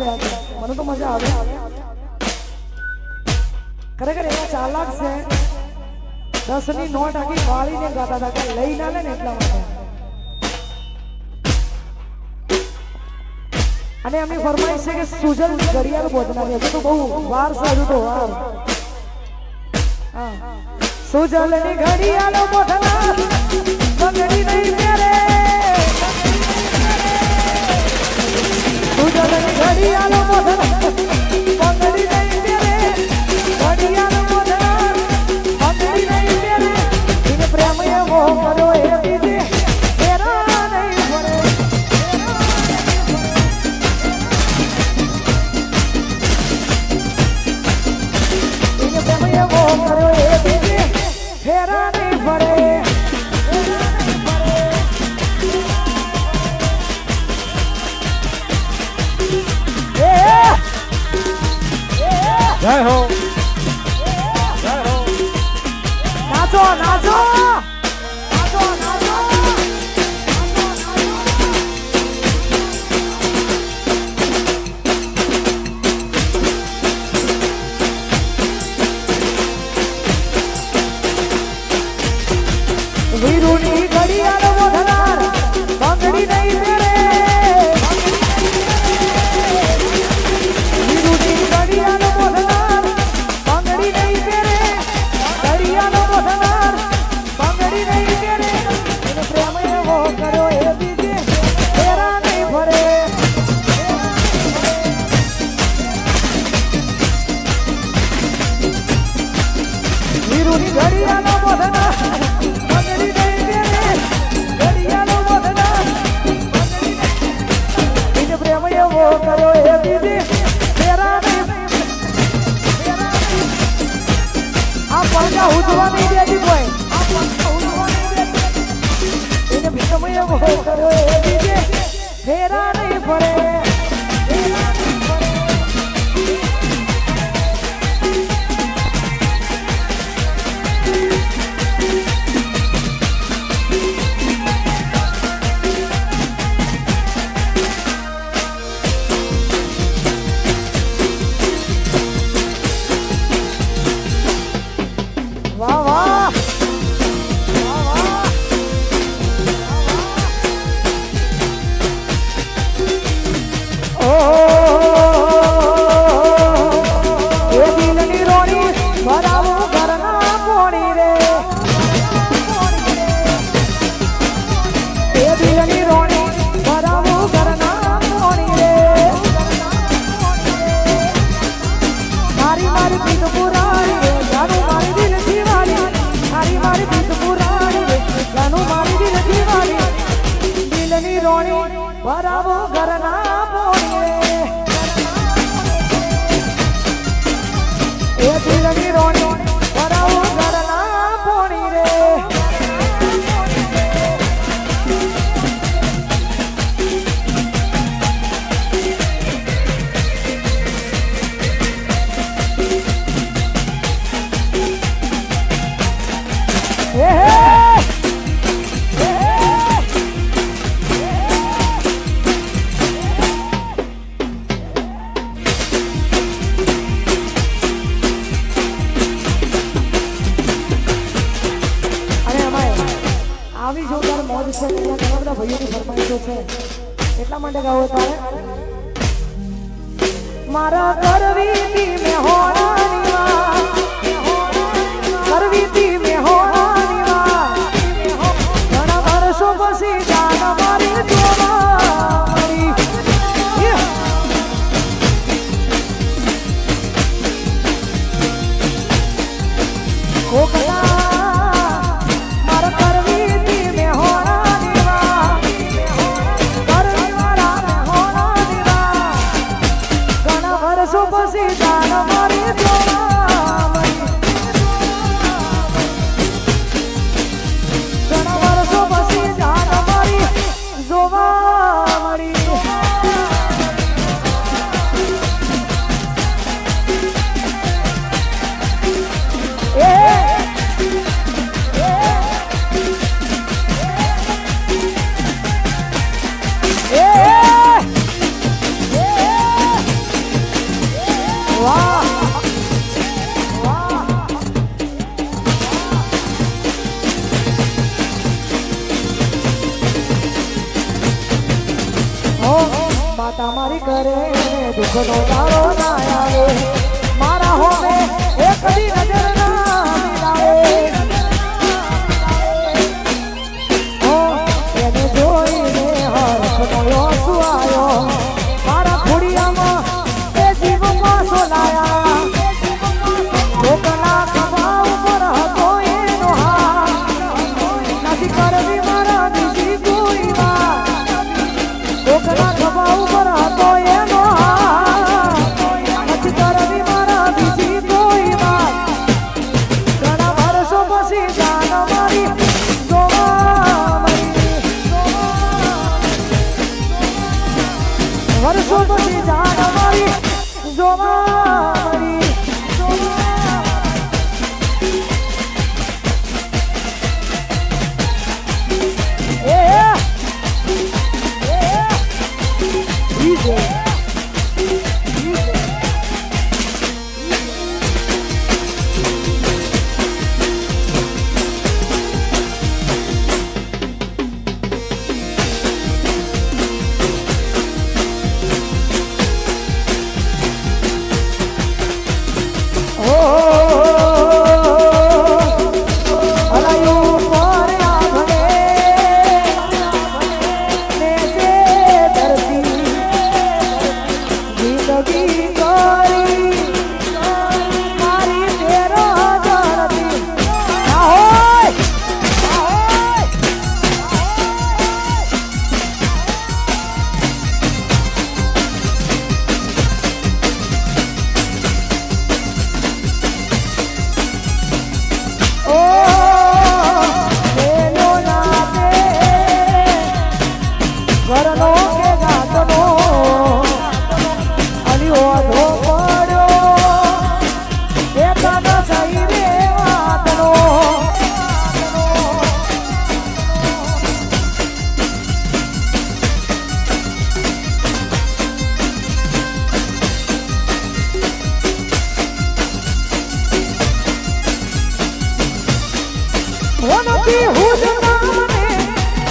છે મને તો મજા આવે. ખરેખર એવા ચાલાક છે. દસની નોટ આખી વાળીને ગાતા હતા કે લઈ ના લે ને એટલા માટે. અને એમની ફરમાઈશ છે કે સુજલ ઘડિયાળ બોધનારી. હજુ તો બહુ વાર છે તો વાર. સુજલ સુજલની ઘડિયાળ બોધનારી. નહીં ઘડિયાળો મોઢે બરાબર ઘરના નથી હુજતા મને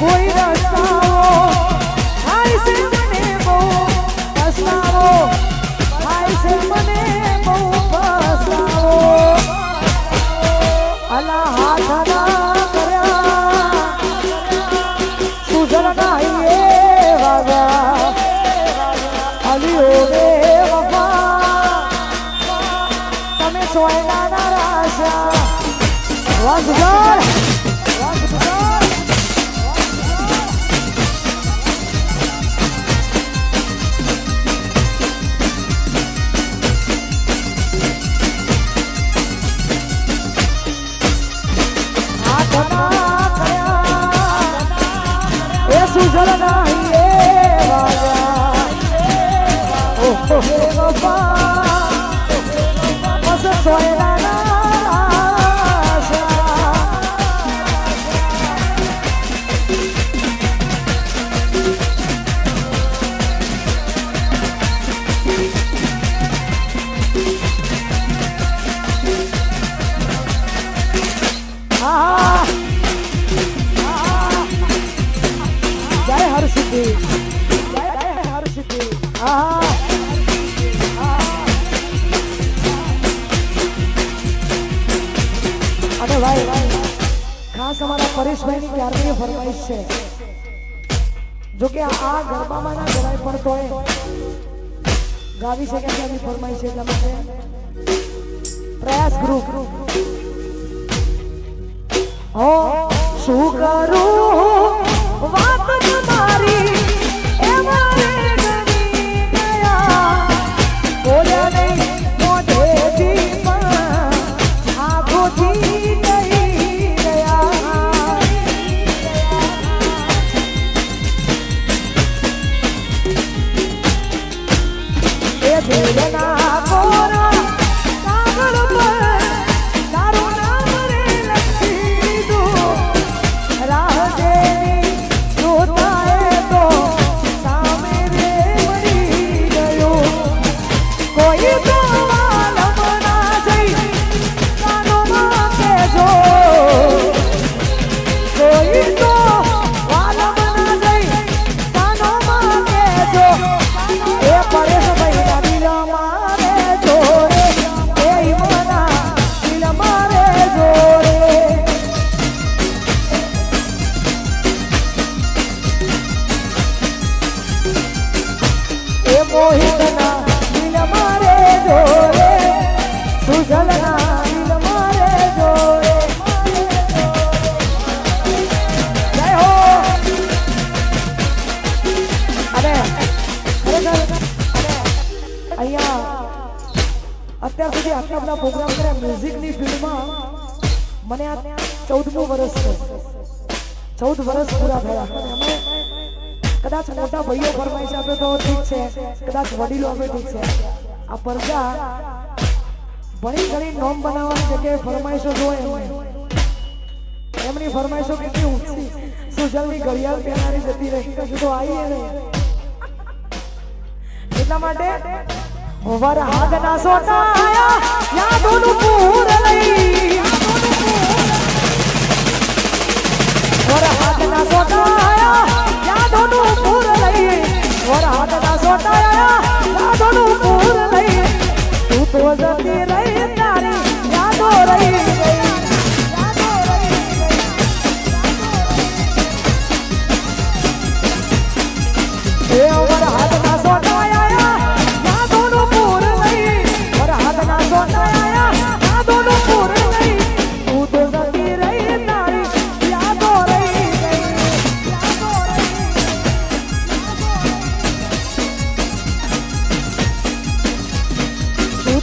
કોઈ પ્રજા ભણી ઘણી નોમ બનાવવાની જગ્યાએ ફરમાઈશો જોઈ એમની ફરમાઈશો કેટલી ઊંચી. સુજલની ઘડિયાળ પહેરાવી જતી રહી? કશું તો આવીએ નહીં. એટલા માટે વર હાગના સોટા આયા યાદોનું પૂર લઈ. વર હાગના સોટા આયા યાદોનું પૂર લઈ. વર હાગના સોટા આયા યાદોનું પૂર લઈ. તો જતી રહી તારી યાદો રહી ગઈ.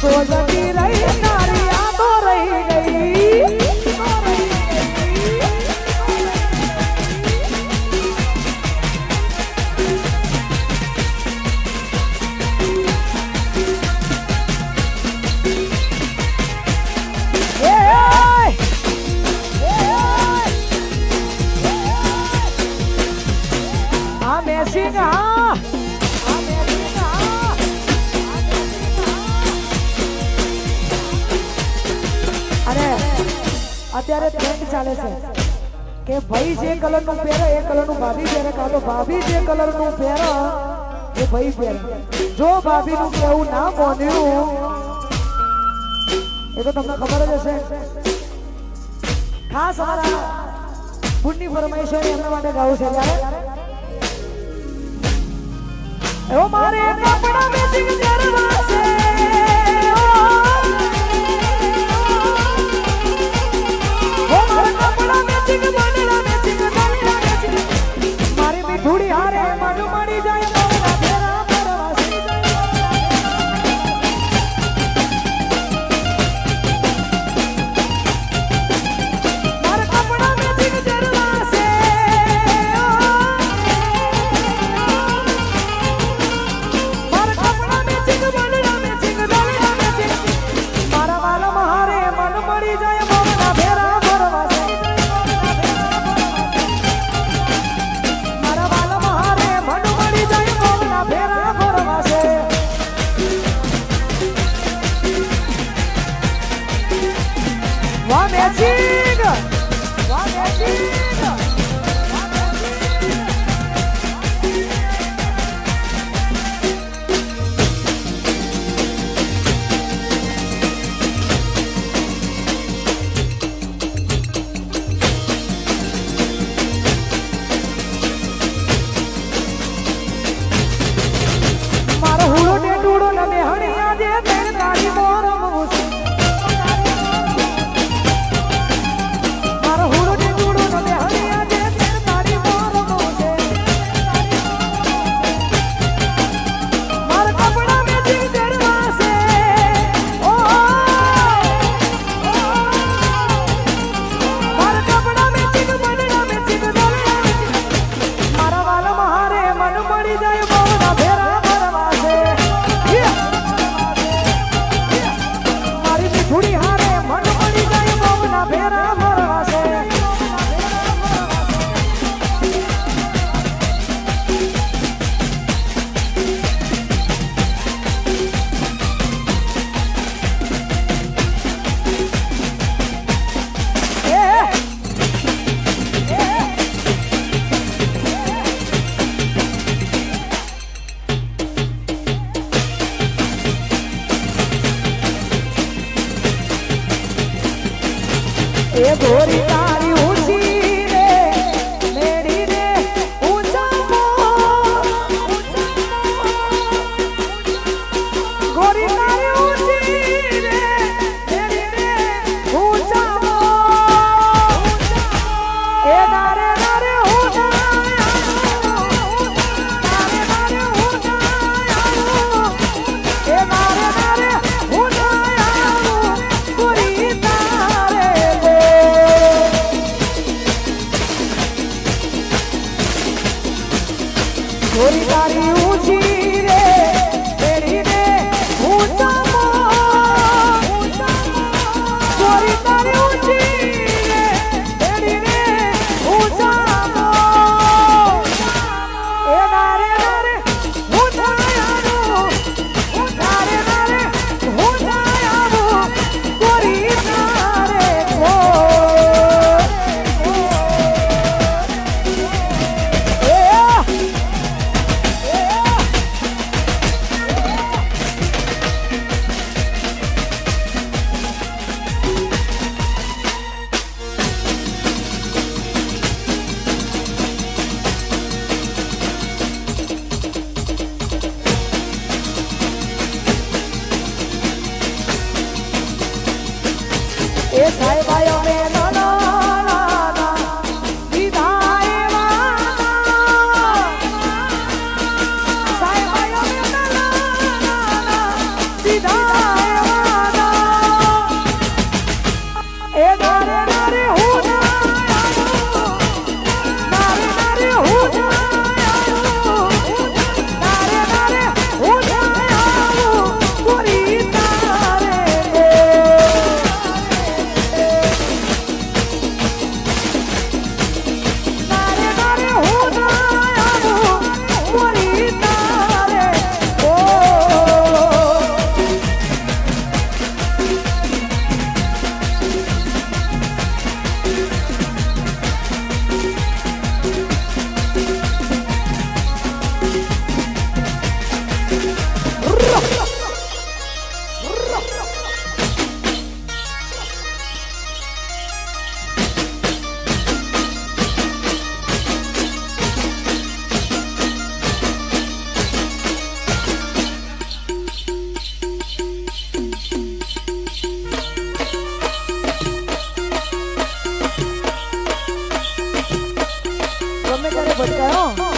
Because I feel like ભાભી નું કેવું ના મોન્યું એ તો તમને ખબર જ હશે. ખાસ અમારા પુણ્ય પરમેશ્વર એમના માટે ગાવું છે ત્યારે. એવો મારે કપડા મેચિંગ કરવા છે ત્યારે ભટકાયો